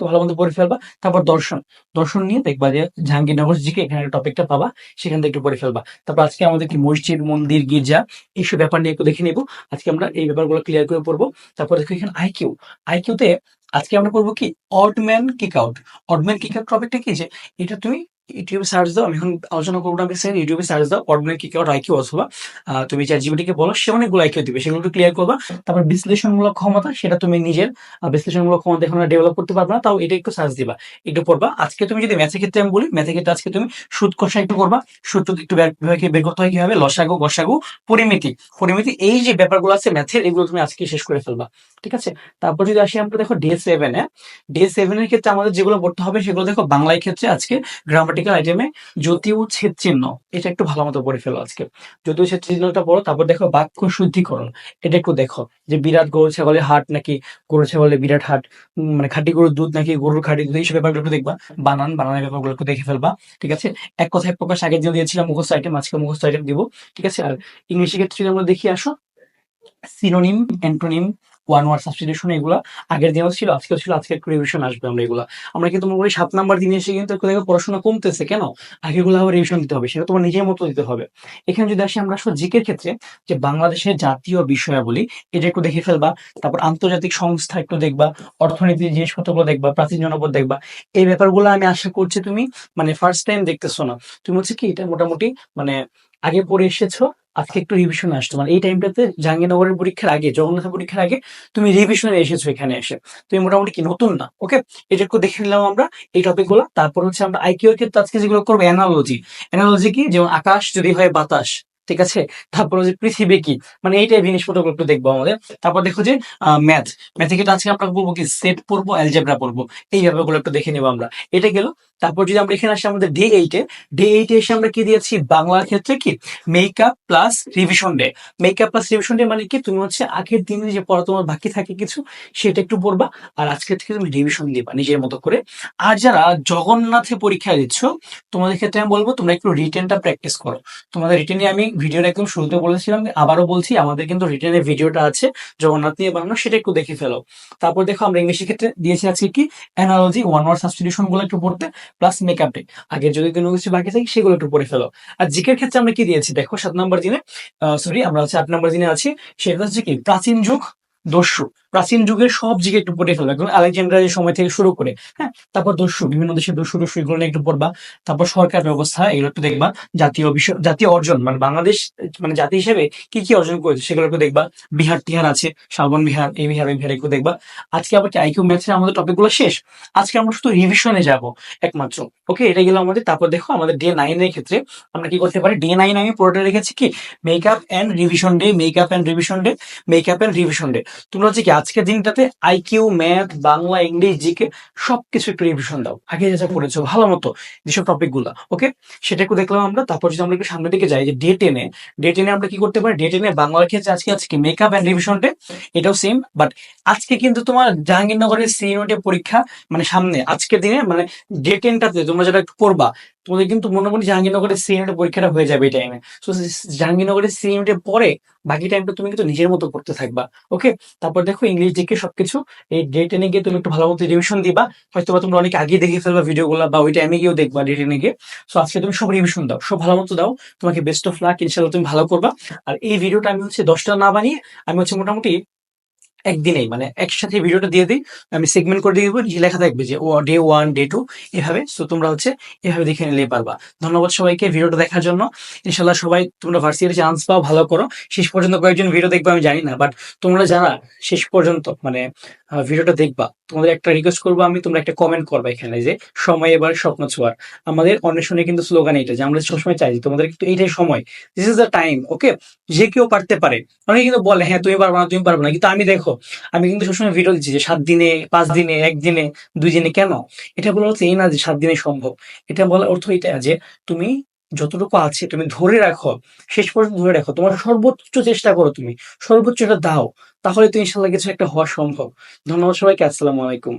ভালো মতো পড়ে ফেলবা। তারপর দর্শন। দর্শন নিয়ে দেখবা যে জাহাঙ্গীরনগর জিকে, এখানে টপিকটা পাবা, সেখান থেকে একটু পড়ে ফেলবা। তারপর আজকে আমাদের কি মসজিদ, মন্দির, গির্জা, এইসব ব্যাপার নিয়ে একটু দেখে নিবো। আজকে আমরা এই ব্যাপারগুলো ক্লিয়ার করে পড়ব। তারপর দেখো এখানে আইকিউ আইকিউতে আজকে আমরা পড়ব কি odd man kick out odd man kick out টপিকটা কি যে, এটা তুমি ইউটিউবে সার্চ দাও, আমি এখন আলোচনা করব না বেশি ইউটিউবে সার্চ দাও অডম্যান কিক আউট আইকিউ অথবা তুমি চ্যাট জিবিটিকে বলো, সে অনেকগুলো আইকিউ দিবে, সেগুলো একটু ক্লিয়ার করবা। তারপর বিশ্লেষণমূলক ক্ষমতা, সেটা তুমি নিজের বিশ্লেষণমূলক ক্ষমতা এখন ডেভেলপ করতে পারবে না, তাও এটা একটু সার্চ দিবা, একটু পড়বা। আজকে তুমি যদি ম্যাথের ক্ষেত্রে আমি বলি ম্যাথের ক্ষেত্রে আজকে তুমি সুদ কষা একটু করবা সুদ একটু বের বের- করতে হয় কীভাবে লসাগু, গসাগু, পরিমিতি। পরিমিতি, এই যে ব্যাপারগুলো আছে ম্যাথের এগুলো তুমি আজকে শেষ করে ফেলবা, ঠিক আছে? তারপর যদি আসি আমরা দেখো ডে সেভেন ডে সেভেন এর ক্ষেত্রে আমাদের যেগুলো পড়তে হবে, সেগুলো দেখো বাংলায় ক্ষেত্রে আজকে গ্রামাটিক্যাল আইটেমে জ্যোতি ও ছেদ চিহ্ন, এটা একটু ভালো মতো পড়ে ফেলো আজকে। জ্যোতি ও ছেদ চিহ্নটা পড়ো, তারপর দেখো বাক্য শুদ্ধিকরণ। এটা একটু দেখো, যে বিরাট গরু, ছাগলের হাট নাকি গরু, ছাগলের বিরাট হাট মানে খাঁটি গরুর দুধ নাকি গরুর খাঁটি দুধ, এইসব ব্যাপারগুলো একটু দেখবা। বানান, বানানের ব্যাপারগুলো একটু দেখে ফেলবা, ঠিক আছে? এক কথায় প্রকাশ আগের দিন দিয়েছিলাম, মুখস্থ আইটেম আজকে মুখস্থ আইটেম দিব, ঠিক আছে? আর ইংলিশের ক্ষেত্রে আমরা দেখি, আসো। Synonym antonym one word substitution এগুলো আগের দিনও ছিল, আজকেও ছিল আজকে একটু রিভিশন আসবে আমরা এগুলো। আমরা কিন্তু মোটামুটি সাত নাম্বার দিনে এসে কিন্তু দেখো পড়াশোনা কমতেছে কেন? আগেগুলো আবার রিভিশন দিতে হবে, সেটা তোমার নিজের মতো দিতে হবে। এখানে যদি আসি আমরা আসলে জিকের ক্ষেত্রে, যে বাংলাদেশের জাতীয় বিষয়াবলী, এটা একটু দেখে ফেলবা, তারপর আন্তর্জাতিক সংস্থা একটু দেখবা অর্থনীতির জিনিসপত্রগুলো দেখবা, প্রাচীন জনপদ দেখবা, এই ব্যাপারগুলো আমি আশা করছি তুমি মানে ফার্স্ট টাইম দেখতেছো না। তুমি হচ্ছে কি, এটা মোটামুটি মানে আগে পড়ে এসেছ আজকে একটু রিভিশন আসতো মানে এই টাইমটাতে জাহাঙ্গীরনগরের পরীক্ষার আগে জগন্নাথ পরীক্ষার আগে তুমি রিভিশনে এসেছ এখানে এসে। তুমি মোটামুটি কি নতুন না? ওকে এটা একটু দেখে নিলাম আমরা এই টপিকগুলা। তারপর হচ্ছে আমরা আইকিউ এর ক্ষেত্রে আজকে যেগুলো করব অ্যানালজি অ্যানালজি কি? যেমন আকাশ যদি হয় বাতাস। ঠিক আছে? তারপর হচ্ছে পৃথিবী কি? মানে এই টাইপ জিনিসপত্রগুলো একটু দেখব আমাদের। তারপর দেখো যে ম্যাথ ম্যাথে ক্ষেত্রে আজকে আমরা বলব কি সেট পড়ব অ্যালজেব্রা পড়ব। এই ব্যাপারগুলো একটু দেখে নেব আমরা। এটা গেল। তারপর যদি আমরা এখানে আসি আমাদের ডে এইটে ডে এইটে এসে আমরা কি দিয়েছি? বাংলার ক্ষেত্রে কি? Makeup plus revision day makeup plus revision day মানে কি? তুমি হচ্ছে আগের দিনে যে পড়া তোমার বাকি থাকে কিছু, সেটা একটু পড়বা। আর আজকের থেকে তুমি রিভিশন দিবা নিজের মতো করে। আর যারা জগন্নাথে পরীক্ষা দিচ্ছ, তোমাদের ক্ষেত্রে আমি বলব তোমরা একটু রিটেনটা প্র্যাকটিস করো। তোমাদের রিটেনে আমি ভিডিওটা একদম শুরুতে বলেছিলাম আবারও বলছি, আমাদের কিন্তু রিটেনের ভিডিওটা আছে, জগন্নাথ নিয়ে বানানো, সেটা একটু দেখে ফেলো। তারপর দেখো, আমরা ইংলিশের ক্ষেত্রে দিয়েছি আজকে কি? অ্যানালজি ওয়ান ওয়ার্ড সাবস্টিটিউশনগুলো একটু পড়তে প্লাস মেকআপ ডে আগে যদি কোনো কিছু বাকি থাকে, সেগুলো একটু পড়ে ফেলো। আর জিকের ক্ষেত্রে আমরা কি দিয়েছি? দেখো, সাত নম্বর দিনে সরি আমরা হচ্ছে আট নম্বর দিনে আছি, সেটা হচ্ছে কি? প্রাচীন যুগ, দস্যু। প্রাচীন যুগের সব জিকে একটু পড়ে ফেলো একদম আলেকজান্ডারের সময় থেকে শুরু করে হ্যাঁ তারপর দস্যু, বিভিন্ন দেশের দস্যু দস্যু এগুলো নিয়ে একটু পড়বা, তারপর সরকার ব্যবস্থা, এগুলো একটু দেখবা, জাতীয় বিষয় জাতীয় অর্জন মানে বাংলাদেশ মানে জাতি হিসেবে কি কি অর্জন করেছে সেগুলো একটু দেখবা। বিহার টিহার আছে, শালবন বিহার, এই বিহার, ওই বিহার একটু দেখবা। আজকে আবার আইকিউ ম্যাথের আমাদের টপিকগুলো শেষ? আজকে আমরা শুধু রিভিশনে যাব একমাত্র ওকে এটা গেল আমাদের, তারপর দেখো আমাদের ডে নাইনের ক্ষেত্রে আমরা কি করতে পারি? ডে নাইন আমি পুরোটা রেখেছি কি? Makeup and revision day makeup and revision day makeup and revision day তোমরা হচ্ছে কি আজকের দিনটাতে IQ math Bangla, English GK সবকিছু একটু রিভিশন দাও। আগে যা যা পড়েছো, ভালো মতো যেসব টপিকগুলা ওকে সেটা একটু দেখলাম আমরা, তারপর যদি আমরা একটু সামনের দিকে যাই, যে ডে টেনে ডে টেনে আমরা কি করতে পারি? ডে টেনে বাংলার ক্ষেত্রে আজকে আজকে মেকআপ অ্যান্ড রিভিশন ডে এটাও সেম বাট আজকে কিন্তু তোমার জাহাঙ্গীরনগরের সি পরীক্ষা মানে সামনে, আজকের দিনে মানে ডে টেনটাতে তোমরা যেটা একটু পড়বা তোমাদের কিন্তু মোটামুটি জাহাঙ্গীরনগরের সি পরীক্ষাটা হয়ে যাবে এই টাইমে তো জাহাঙ্গীরনগরের সি ইউনিটের পরে বাকি টাইমটা তুমি কিন্তু নিজের মতো করতে থাকবা ওকে তারপর দেখো ইংলিশ দিকে সবকিছু, এই ডে টেনে গিয়ে তুমি একটু ভালো মতো রিভিশন দিবা। হয়তো তোমরা অনেক আগে দেখে ফেলবা ভিডিওগুলো বা ওই টাইমে গিয়েও দেখবা ডে টেনে গিয়ে। সো আজকে তুমি সব রিভিশন দাও, সব ভালো মতো দাও, তোমাকে বেস্ট অফ লাক ইনশাল্লাহ তুমি ভালো করবা। আর এই ভিডিওটা আমি হচ্ছে দশটা না বানিয়ে, আমি হচ্ছে মোটামুটি একদিনেই মানে একসাথে ভিডিওটা দিয়ে দিই, আমি সেগমেন্ট করে দিয়ে দিব লেখা থাকবে যে ডে ওয়ান ডে টু এভাবে। সো তোমরা হচ্ছে এভাবে দেখে নিলেই পারবা। ধন্যবাদ সবাইকে ভিডিওটা দেখার জন্য। ইনশাল্লাহ সবাই, তোমরা ভার্সিটির চান্স পাও, ভালো করো। শেষ পর্যন্ত কয়েকজন ভিডিও দেখবে, আমি জানি না বাট তোমরা যারা শেষ পর্যন্ত মানে ভিডিওটা দেখবা। তোমাদের একটা রিকোয়েস্ট করব আমি, তোমরা একটা কমেন্ট করবা এখানে যে, সময় এবার স্বপ্ন ছোঁয়ার। আমাদের অন্বেষণে কিন্তু স্লোগান এটা যে, আমরা সবসময় চাই তোমাদের কিন্তু এইটাই সময়। This is the time okay যে কেউ পারতে পারে। অনেকে কিন্তু বলে হ্যাঁ তুমি পারবে না, তুমি পারবে না। কিন্তু আমি দেখো, আমি কিন্তু সবসময় ভিডিও দিচ্ছি যে, সাত দিনে, পাঁচ দিনে একদিনে দুই দিনে কেন? এটা বলা হচ্ছে এই না যে, সাত দিনে সম্ভব। এটা বলার অর্থ এটা যে, তুমি যতটুকু আছে তুমি ধরে রাখো, শেষ পর্যন্ত ধরে রাখো। তোমার সর্বোচ্চ চেষ্টা করো তুমি, সর্বোচ্চটা দাও, তাহলে তো ইনশাল্লাহ কিছু একটা হওয়া সম্ভব। ধন্যবাদ সবাইকে, আসসালামু আলাইকুম।